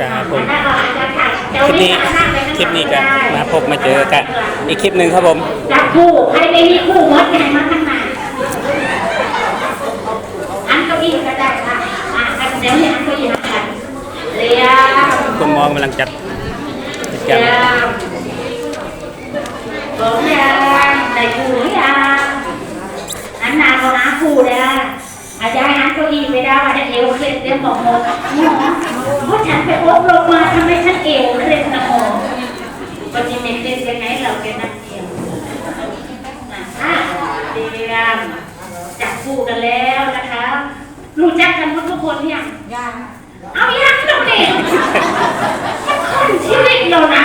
ครับผมคลิปนี้คลิปนี้ก็มาพบมาเจอกันอีกคลิปหนึ่งครับผมจับคู่ใครไม่มีคู่มดใหญ่มาข้างในอันก้าอี้ก็ได้ค่ะอะเดี๋ยวนี้อันก้าอี้นะกันเรียงคุณมองกำลังจัดกิจกรรมเรียงบอกยังได้คู่หรือยังอันนานเราหาคู่แล้วอาจารย์อันก้าอี้ไปได้ว่าจะเอวเคล็ดเรียกบอกหมด เพราะฉันไปอบรมมาทำไมฉันเอวเคล็ดนะหมอวันนี้เป็นเป็นยังไงเราเป็นนักเอวอะเตรียมจับคู่กันแล้วนะคะรู้จักกันหมดทุกคนยังยังเอายังเราเนี่ยมันคนชีวิตเรานะ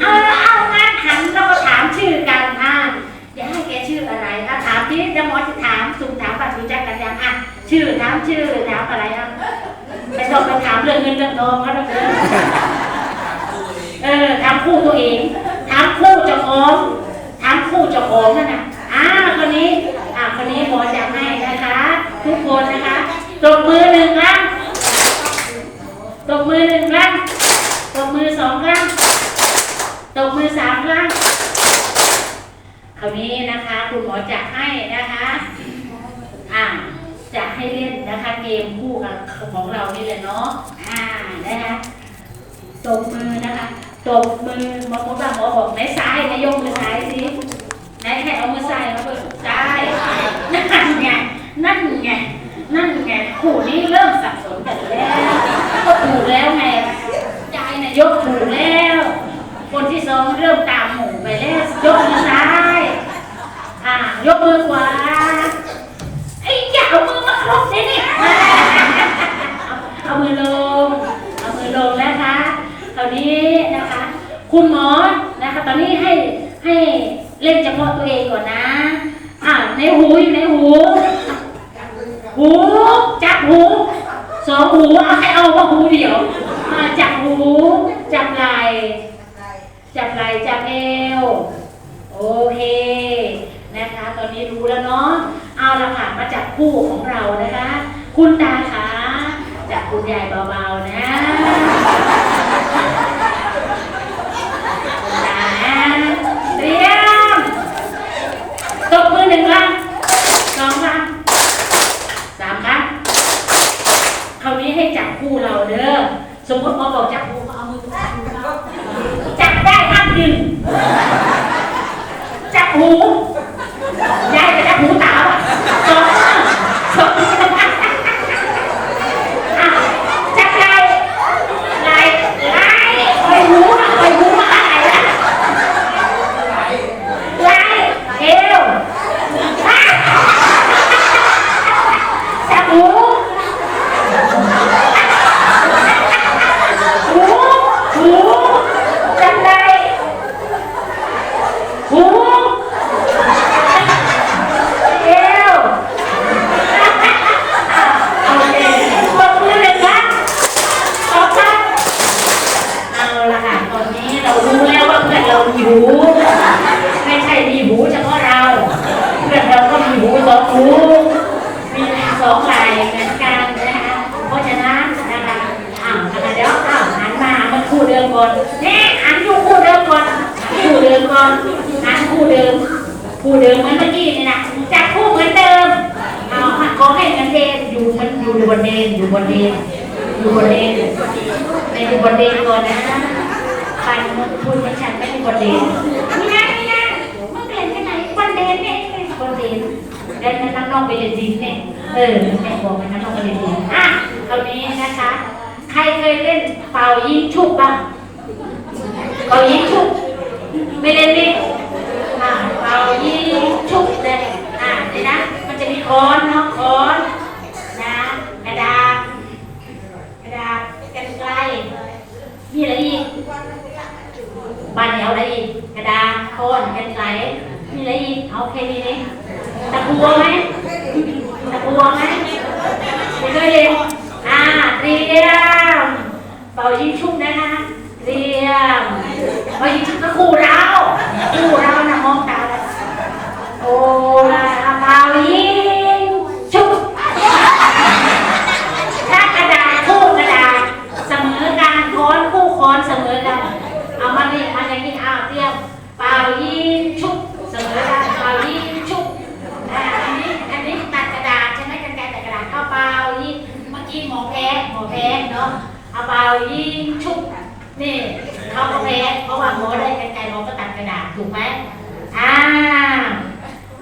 เอาเอางานหันเราก็ถามชื่อกันอะอย่าให้แกชื่ออะไรอะถามที่จะหมอจะถามสุ่มถามบัตรรู้จักกันยังอะ ชื่อถามชื่อถามอะไรอะไปต้องไปถามเรื่องเงินเรื่องทองก็ต้องเรื่องเออถามคู่ตัวเองถามคู่เจ้าของถามคู่เจ้าของนั่นนะอ่าคนนี้อ่าคนนี้หมอจะให้นะคะ ทุกคนนะคะตบมือหนึ่งครั้งตบมือหนึ่งครั้งตบมือสองครั้งตบมือสามครั้งคราวนี้นะคะ คุณหมอจะให้นะคะอ่า จะให้เล่นนะคะเกมคู่กับของเรานี่เลยเนาะอ่านะคะตบมือนะคะตบมือหมอหมอหมอบอกไหนซ้ายไหนยกมือซ้ายสิไหนให้เอามือซ้ายมาเปิดซ้ายนั่นไงนั่นไงนั่นไงขู่นี้เริ่มสับสนกันแล้วก็ถูกแล้วไงยายน่ะยกถูกแล้ว คนที่สองเริ่มตามหมู่ไปแล้วยกมือซ้ายอ่ายกมือขวาไอ้อย่าเอามือมาครบสิเนี่ย เอามือลง เอามือลงนะคะตอนนี้นะคะ คุณหมอนะคะ ตอนนี้ให้ให้เล่นเฉพาะตัวเองก่อนนะ อ่าในหูอยู่ในหู หูจับหูสองหูเอาให้เอาว่าหูเดียวอ่าจับหู จับไหล่จับไหล่จับเอวโอเคนะคะ ตอนนี้รู้แล้วเนาะเอาละค่ะมาจับคู่ของเรานะคะ คุณตาคะจับคุณยายเบาๆนะคุณตานะ เรียมตบมือหนึ่งครั้งสองครั้งสามครั้งคราวนี้ให้จับคู่เราเด้อสมมติหมอบอกจับคู่เอามือจับได้ห้ามดึงจับหูยายไปจับหูตาอะสองมือสองมืออะจับไหล่ไหล่ไหล่ไปหูนะไปหูมาไหล่ละไหล่เอวอะจับหูหูหูจับไหล่หู เอวโอเคตบมือเลยครับตบครับเอาละค่ะ ตอนนี้เรารู้แล้วว่าเพื่อนเรามีหู ไม่ใช่มีหูเฉพาะเรา เพื่อนเราก็มีหูสองหู มีสองไหล่เหมือนกันนะคะ เพราะฉะนั้นนะคะอ้าวนะคะเดี๋ยวอ้าวหันมามันคู่เดิมก่อนนี่หันอยู่คู่เดิมก่อน คู่เดิมก่ อนหันคู่เดิมคู่เดิมเหมือนเมื่อกี้นี่นะจับคู่เหมือนเดิมเอาขอให้เหมือนเดิมอยู่มันอยู่บนเดนอยู่บนเดนอยู่บนเดนไปอยู่บนเดนก่อนนะไปมันพูดไม่ชัดไม่อยู่บนเดนนี่นะนี่นะมึงเรียนที่ไหนบนเดนเนี่ยบนเดนเดินนั่งนอกไปเรียนดินเนี่ยเออแม่บอกไปนั่งนอกไปเรียนดินอะคราวนี้นะคะ ใครเคยเล่นเป่ายิงชุบบ้างเป่ายิงชุบ ไม่เล่นดิอ่าเป่ายิงชุบเลยอ่านี่นะ มันจะมีค้อนเนาะค้อนนะกระดาษ กระดาษกันไกลมีอะไรอีกบ้านเหนียวอะไรอีก กระดาษค้อนกันไกลมีอะไรอีก เอาแค่นี้เองตะกัวไหมตะกัวไหมไม่เคยเล่นอ่าเตรียมเป่ายิงชุบนะคะเตรียมเป่ายิงชุบก็คู่เราคู่เรานะมองตาเลยโอ้ลาเป่ายิงชุบ ถ้ากระดาษทูบกระดาษ แพ้เนาะเอาเบายิงชุบนี่เขาก็แพ้เพราะว่าหมอได้ไกลๆหมอก็ตัดกระดาษถูกไหมอ่า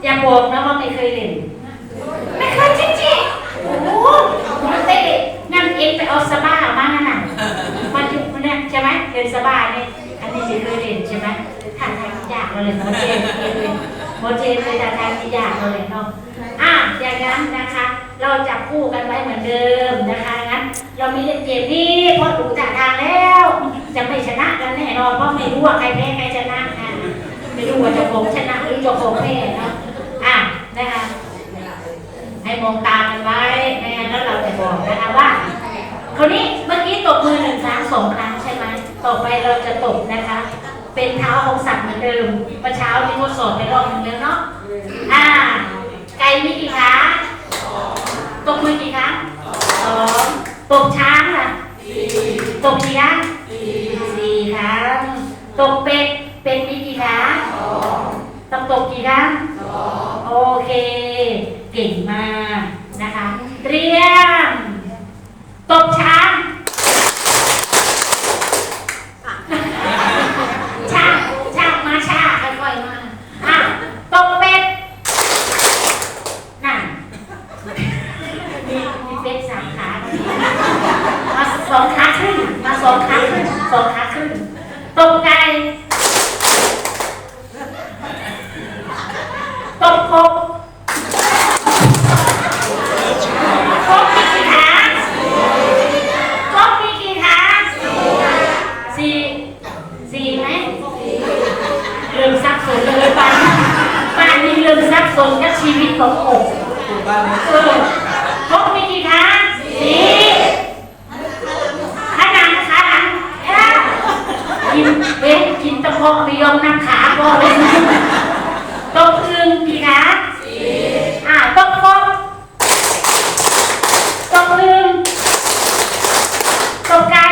อย่าบอกนะว่าไม่เคยเล่น ไม่เคยจริงๆโอ้โหเต้งั้น เอาสบ้ามาน่ะมาจุดมันเนี่ยใช่ไหมเรียนสบ้าเนี่ยอันนี้สิเคยเรียนใช่ไหมท่านทางยากเลยหมเจนเลยหมเจนเลยท่านทางที่ยากเลยเนาะอะอย่างนั้นนะคะ เราจับคู่กันไว้เหมือนเดิมนะคะงั้นเรามีเล่นเกมนี้เพราะดูจากทางแล้ว จะไม่ชนะกันแน่นอนเพราะไม่รู้ว่าใครแพ้ใครชนะนะไม่รู้ว่าจ้าของชนะหรือจ้าของแพ้เนาะอะนะคะให้มองตากันไว้แล้วเราจะบอกนะคะว่า คราวนี้เมื่อกี้ตบมือหนึ่งครั้งสองครั้งใช่ไหมต่อไปเราจะตบนะคะ เป็นเท้าของสัตว์เหมือนเดิมเมื่อเช้านี้ทดสอบไปรอบหนึ่งแล้วเนาะอ่า ไก่มีกี่ขาตบมือกี่ครั้งสองตบช้างล่ะตบกี่ครั้งสี่ครั้งตบเป็ดเป็ดมีกี่ขาต้องตบกี่ครั้งโอเค เก่งมากนะคะเตรียม ตบช้าง ช้างช้างมาช้าค่อยๆมาอะตบเป็ด นั่นมีมีเป็ดสามขามาสองขาขึ้น มาสองขาขึ้นสองขาขึ้น ตบไก่ ตบกบกบมีกี่ขากบมีกี่ขาสี่สี่ไหมเริ่มสับสนเลยป้านป้านนี่เริ่มสับสนกับชีวิตของกบเออกบมีกี่ขาสี่ขานังขาหลังเอ้ากินเอ๊ะกินตะโพกไม่ยอมนั่งขาก็เลยตกอึงกี่ขาสี่อ่าตกกบตกอึงตกไก่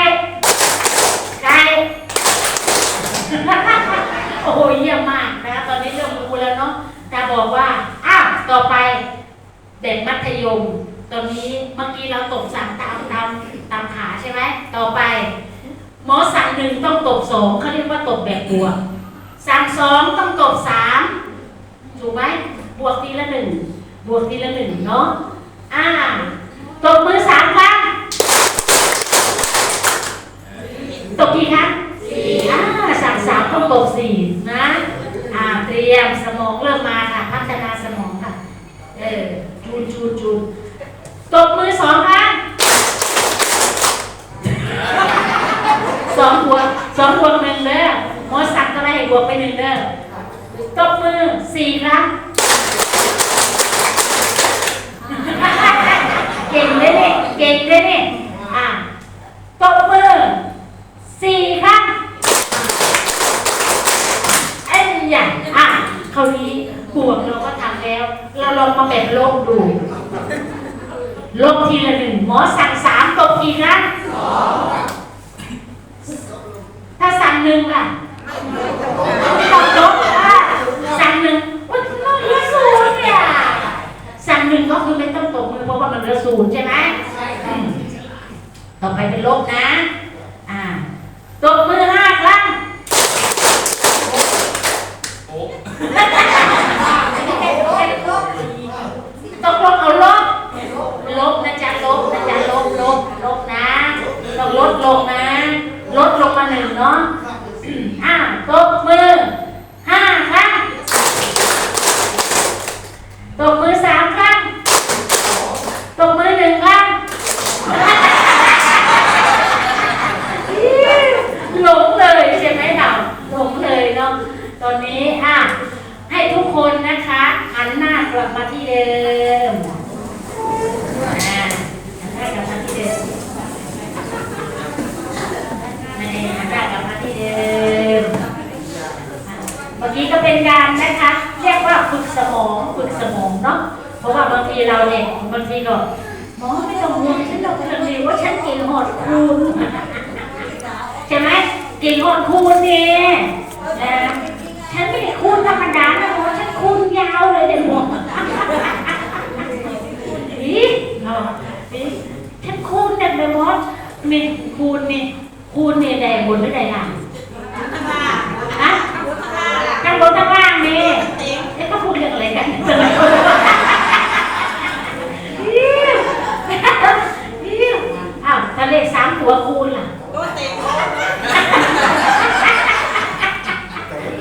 ไก่ โอ้โหเยี่ยมมากนะคะตอนนี้เริ่มรู้แล้วเนาะแต่บอกว่า อ้าว ต่อไป เมตอนนี้เมื่อกี้เราตบสั่งตามตามตามขาใช่ไหมต่อไปหมอสั่งหนึ่งต้องตบสองเขาเรียกว่าตบแบบบวก สั่งสองต้องตบสามถูกไหมบวกทีละหนึ่งบวกทีละหนึ่งเนาะอ่าตบมือสามครั้งตบกี่ครั้งสี่อ่าสั่งสามต้องตบสี่นะอ่าเตรียมสมองเริ่มมาค่ะ พัฒนาสมองค่ะ เออ จูนจูนจูนตบมือสองครั้งสองหัวสองหัวหนึ่งเด้อหมอสักก็ได้ให้บวไปหนึ่งเด้อตบมือสี่ครั้งเก่งเลยเนี่ยเก่งเลยเนี่ยอะตบมือสี่ครั้งไอ้ยอย่างอะคราวนี้บวกเราก็ทำแล้ว เราลองมาแบบลบดูลบทีละหนึ่งหมอสั่งสามตบกี่ครั้งถ้าสั่งหนึ่งล่ะต้องลบอะสั่งหนึ่งว่ามันเหลือศูนย์เนี่ยสั่งหนึ่งก็คือไม่ต้องตบมือเพราะว่ามันเหลือศูนย์ใช่ไหมอืมต่อไปเป็นลบนะ อ่าตบมือห้าครั้งตกลงเอาลบ ลบนะจ๊ะลบนะจ๊ะลบลบลบนะต้องลดลงนะ ลดลงมาหนึ่งเนาะ อ่าตบมือห้าครั้งตบมือสามครั้งตบมือหนึ่งครั้งหลงเลยใช่ไหมเราหลงเลยเนาะตอนนี้อะให้ทุกคนนะคะหันหน้ากลับมาที่เดิมอ่าหันหน้ากลับมาที่เดิม ในหันหน้ากลับมาที่เดิมเมื่อกี้ก็เป็นการนะคะ เรียกว่าฝึกสมองฝึกสมอง เนาะเพราะว่าบางทีเราเนี่ยบางทีก็หมอไม่ต้องห่วงฉันหรอกฉันดีว่าฉันก่งหอดคูณใช่ไหมก่งหอดคูณเนี่ยนะฉันไม่ได้คูณธรรมดานะหมอฉันคูณยาวเลยเด็กหมออีเนาะอีฉันคูณเนี่ยเด็กหมอนี่คูณนี่คูณนี่ได้บนหรือได้ล่างฮะทั้งบนทั้งล่างนี่เอ๊ะก็พูดเรื่องอะไรกันอิ๊วอิ๊วอ้าวถ้าเลขสามตัวคูณล่ะ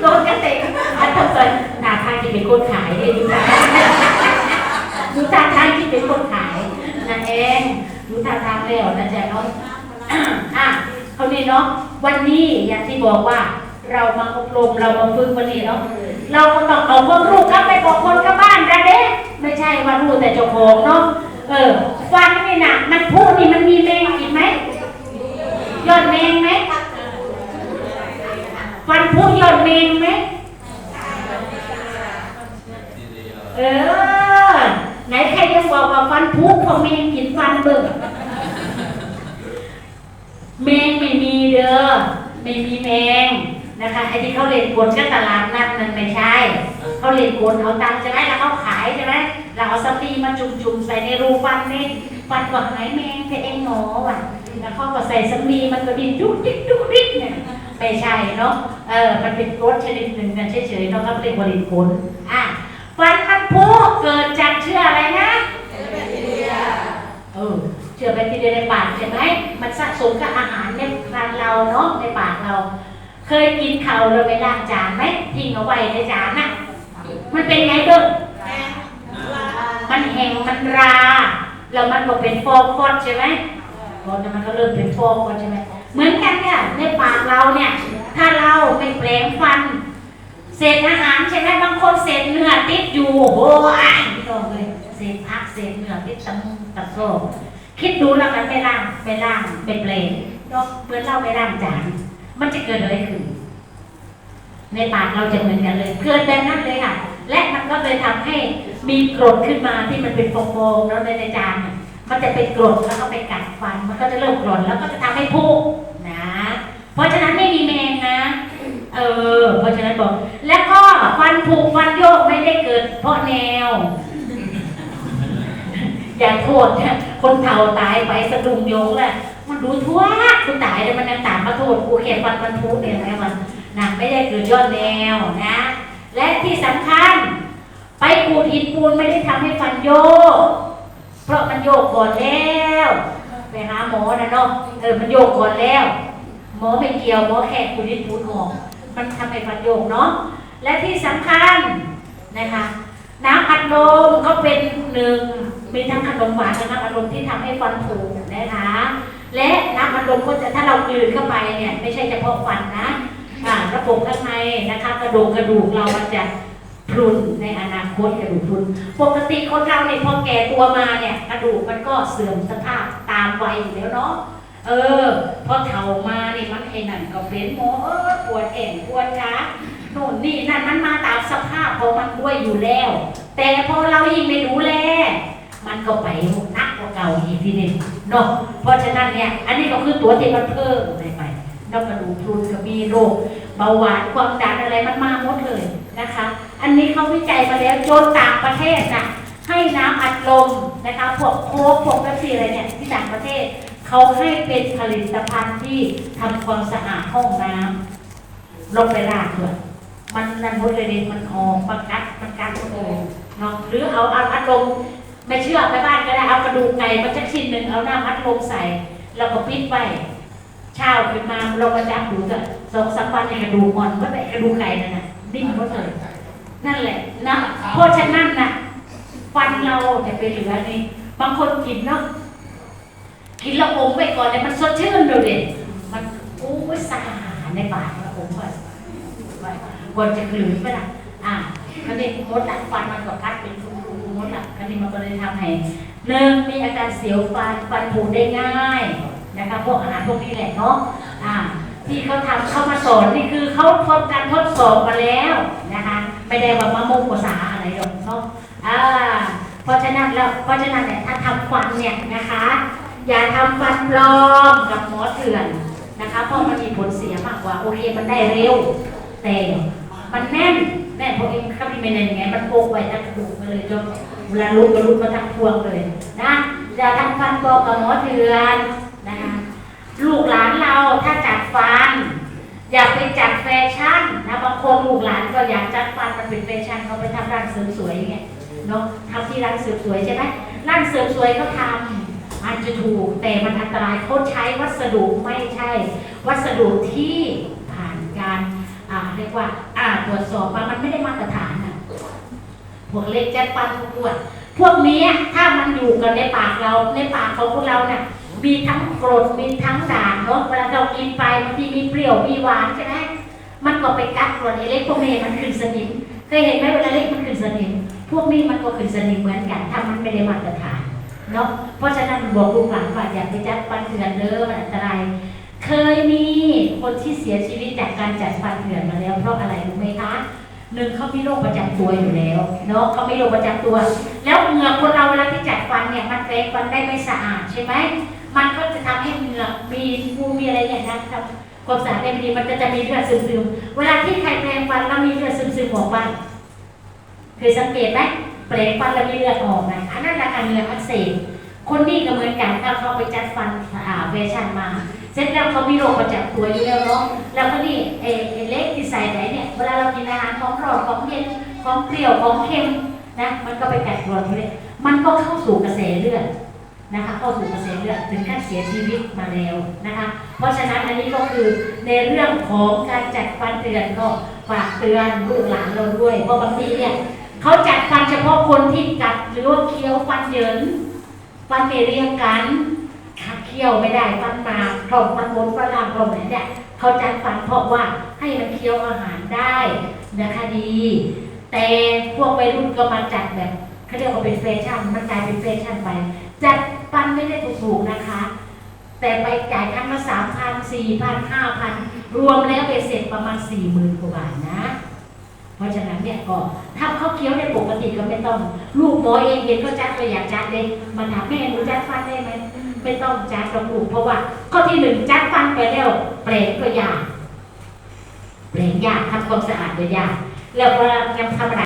โดนกันเต็มอันทำเกินหนาทางที่เป็นคนขายเนี่ยดูทางดูทางทางที่เป็นคนขายนั่นเองดูทางทางแล้วนะจ๊ะเนาะอะเขานี่เนาะวันนี้อย่างที่บอกว่า เรามาอบรมเรามาฝึกวันนี้เนาะเราก็ต้องเอาความรู้กลับไปบอกคนกับบ้านกันเด้ไม่ใช่ว่ารู้แต่เจ้าของเนาะเออฟันนี่นะมันพูดนี่มันมีแมงอีกไหมยอดแมงไหม ฟัน พุยอดเมงไหมเออ ไหนใครจะบอกว่าฟันพุของเมงกินฟันเบิ่งเมงไม่มีเด้อไม่มีแมงนะคะไอ้ที่เขาเล่นกลก็ตลาดนัดนั่นไม่ใช่เขาเล่นกลเอาตังค์ใช่ไหมแล้วเขาขายใช่ไหมแล้วเอาสตีมาจุ่มๆใส่ในรูฟันนี่ฟันก็หายแมงไปเองหนอว่ะแล้วเขาก็ใส่สำลีมันก็ดินดุกดิกดุกดิ๊กเนี่ย ไม่ใช่เนาะเออมันเป็นรสชนิดหนึ่งกันเฉยๆเนาะครับเรียกว่าลินผลอะฟันมันพุเกิดจากเชื้ออะไรนะเออเชื้อแบคทีเรียในปากใช่ไหมมันสะสมกับอาหารในครันเราเนาะในปากเรา เคยกินข้าวเราไปล้างจานไหมทิ้งเอาไว้ในจานน่ะมันเป็นไงเด้อมันแห้งมันรา แล้วมันก็เป็นฟองฟอดใช่ไหมฟองมันก็เริ่มเป็นฟองฟอดใช่ไหม เหมือนกันเนี่ยในปากเราเนี่ย ถ้าเราไม่แปลงฟัน เศษอาหารใช่ไหมบางคนเศษเนื้อติดอยู่โอ้โหอะพี่น้องเลยเศษผักเศษเนื้อติดตะมุตะโซ่คิดดูแล้วกันไปล้างไปล้างไปเปลงเนาะเพื่อนเราไปล้างจานมันจะเกิดอะไรขึ้นในปากเราจะเหมือนกันเลยเกิดแบบนั้นเลยค่ะ และมันก็เลยทำให้มีกรดขึ้นมาที่มันเป็นฟองๆแล้วในในจานน่ะ มันจะเป็นกรดแล้วก็ไปกัดฟัน มันก็จะเริ่มกรดแล้วก็จะทำให้พุนะ เพราะฉะนั้นไม่มีแมงนะ เออ เพราะฉะนั้นบอก แล้วก็ฟันผุฟันโยกไม่ได้เกิด เพราะแนว อย่าโทษนะคนเฒ่าตายไปสะดุ้งโยงแหละมันดูทั่วคุณตายแต่มันยังตามมาโทษกูเขียนฟันมันพุเนี่ยไงมันนะไม่ได้เกิดยอดแนวนะ และที่สำคัญ ไปขูดหินปูนไม่ได้ทำให้ฟันโยก เพราะมันโยกก่อนแล้ว ไปหาหมอนะเนาะเออมันโยกก่อนแล้ว หมอไม่เกี่ยวหมอแค่ขูดหินปูนออกมันทำให้ฟันโยกเนาะและที่สำคัญนะคะน้ำอัดลมก็เป็นหนึ่งมีทั้งขนมหวานและน้ำอัดลมที่ทำให้ฟันผุนะคะและน้ำอัดลมก็จะถ้าเรากลืนเข้าไปเนี่ยไม่ใช่เฉพาะฟันนะอ่าระบบข้างในนะคะ กระดูกกระดูกเรามันจะ พรุนในอนาคตกระดูกพรุนปกติคนเราเนี่ยพอแก่ตัวมาเนี่ยกระดูกมันก็เสื่อมสภาพตามวัยอยู่แล้วเนาะเออ พอเฒ่ามาเนี่ยมันไอ้นั่นก็เป็นหมอเออปวดแขนปวดขาโน่นนี่นั่นมันมาตามสภาพของมันด้วยอยู่แล้ว แต่พอเรายิ่งไม่ดูแลมันก็ไปนักกว่าเก่าอีกทีหนึงเนาะเพราะฉะนั้นเนี่ยอันนี้ก็คือตัวที่มันเพิ่มไปไปนอกกระดูกพรุนก็มีโรค เบาหวานความดันอะไรมันมาหมดเลยนะคะ อันนี้เขาวิจัยมาแล้วจนต่างประเทศนะให้น้ำอัดลมนะคะพวกโค้กพวกเป๊ปซี่อะไรเนี่ยที่ต่างประเทศเขาให้เป็นผลิตภัณฑ์ที่ทำความสะอาดห้องน้ำลงไปล้างด้วยมันนั่นหมดเลยดิมันหอมมันกัดมันกัดโอ้เนาะหรือเอาเอาอัดลมไม่เชื่อไปบ้านก็ได้เอากระดูกไก่มาสักชิ้นหนึ่งเอาน้ำอัดลมใส่แล้วก็ปิดไว้ เช้าขึ้นมาเราก็จับดูก็สองสามวันเนี่ยกระดูกอ่อนเมื่อไหร่กระดูกไก่นั่นน่ะดิ้นหมดเลยนั่นแหละนะเพราะฉะนั้นน่ะฟันเราจะเป็นเหลือนี่บางคนกินเนาะกินแล้วอมไปก่อนเนี่ยมันสดชื่นดูเด็มันโอ้ยสะอาดในปากมันอมไปก่อนจะกลืนไปละอะคราวนี้มดดักฟันมันก็คัดเป็นรูๆมดดักคราวนี้มันก็เลยทำให้หนึ่งมีอาการเสียวฟันฟันผุได้ง่าย นะคะพวกอาหารพวกนี้แหละเนาะอ่าที่เขาทำเขามาสอนนี่คือเขาทดการทดสอบมาแล้วนะคะไม่ได้ว่ามะม่วงภาษาอะไรหรอกเนาะอ่าเพราะฉะนั้นแล้วเพราะฉะนั้นเนี่ยถ้าทำฟันเนี่ยนะคะ อย่าทำฟันปลอมกับหมอเถื่อนนะคะเพราะมันมีผลเสียมากกว่าโอเคมันได้เร็ว แต่มันแน่นแน่นเพราะเองข้ามีไม่แน่นไงมันโปกไว้ทั้งกระดูกมาเลยจนเวลาลุกก็ลุกมาทั้งพวงเลยนะอย่าทำฟันปลอมกับหมอเถื่อน ลูกหลานเราถ้าจัดฟัน อยากไปจัดแฟชั่นนะบางคนลูกหลานก็อยากจัดฟันมันเป็นแฟชั่นเขาไปทำร้านเสริมสวยไงเนาะทำที่ร้านเสริมสวยใช่ไหมร้านเสริมสวยเขาทำอาจจะถูกแต่มันอันตรายเขาใช้วัสดุไม่ใช่ วัสดุที่ผ่านการอ่าเรียกว่าอ่าตรวจสอบมามันไม่ได้มาตรฐานนะพวกเล็กแจ๊ดปันพวกอ้วนพวกนี้ถ้ามันอยู่กันในปากเราในปากของพวกเราเนี่ย มีทั้งกรดมีทั้งด่างเนาะเวลาเรากินไปบางทีมีเปรี้ยวมีหวานใช่ไหมมันก็ไปกัดกรดไอเล็กพวกนี้มันขึ้นสนิมเคยเห็นไหมเวลาเล็กมันขึ้นสนิมพวกนี้มันก็ขึ้นสนิมเหมือนกันถ้ามันไม่ได้มาตรฐานเนาะเพราะฉะนั้นบอกลูกหลานว่าอย่าไปจัดฟันเถื่อนเด้อมันอันตรายเคยมีคนที่เสียชีวิตจากการจัดฟันเถื่อนมาแล้วเพราะอะไรรู้ไหมคะหนึ่งเขามีโรคประจำตัวอยู่แล้วเนาะเขามีโรคประจำตัว แล้วเหงือกคนเราเวลาที่จัดฟันเนี่ยมันแปรงฟันได้ไม่สะอาดใช่ไหม มันก็จะทำให้เหงือกมีฟูมีอะไรอย่างนั้นทำความสะอาดไม่ดีมันก็จะมีเลือดซึมๆ เวลาที่ใครแปรงฟันแล้วมีเลือดซึมๆออกมาเคยสังเกตไหมแปรงฟันแล้วมีเลือดออกนะอันนั้นอาการเหงือกอักเสบคนนี้ก็เหมือนกันถ้าเขาไปจัดฟันอ่าเวชันมา เสร็จแล้วเขามีโรคประจำตัวอยู่แล้วเนาะแล้วก็นี่เอเอเล็กที่ใส่ไหนเนี่ยเวลาเรากินอาหารของร้อนของเย็นของเปรี้ยวของเค็มนะมันก็ไปกัดกร่อนเลยมันก็เข้าสู่กระแสเลือด นะคะเข้าสู่กระแสเลือดถึงขั้นเสียชีวิตมาแล้วนะคะ เพราะฉะนั้นอันนี้ก็คือในเรื่องของการจัดฟันเตือนก็ฝากเตือนลูกหลานเราด้วย เพราะบางทีเนี่ยเขาจัดฟันเฉพาะคนที่กัดหรือว่าเคี้ยวฟันเหยินฟันไม่เรียงกันถ้าเคี้ยวไม่ได้ฟันมาพรมมันบนฝรั่งพรมไหนเนี่ยเขาจัดฟันเพราะว่าให้มันเคี้ยวอาหารได้นะคะดี แต่พวกวัยรุ่นก็มาจัดแบบเขาเรียกว่าเป็นแฟชั่นมันกลายเป็นแฟชั่นไปจัด ฟันไม่ได้ถูกๆนะคะ แต่ไปจ่ายครั้งละสามพันสี่พันห้าพันรวมแล้วเป็นเสร็จประมาณสี่หมื่นกว่าบาทนะ เพราะฉะนั้นเนี่ยก็ถ้าเขาเคี้ยวได้ปกติก็ไม่ต้อง ลูกหมอเองเห็นก็จัดก็อยากจัดเลยมาถามแม่หนูจัดฟันได้ไหมไม่ต้องจัดกระปุกเพราะว่า ข้อที่หนึ่งจัดฟันไปแล้วเปลงก็ยากเปลงยากทำความสะอาดก็ยากแล้วเวลาทำธรรมดา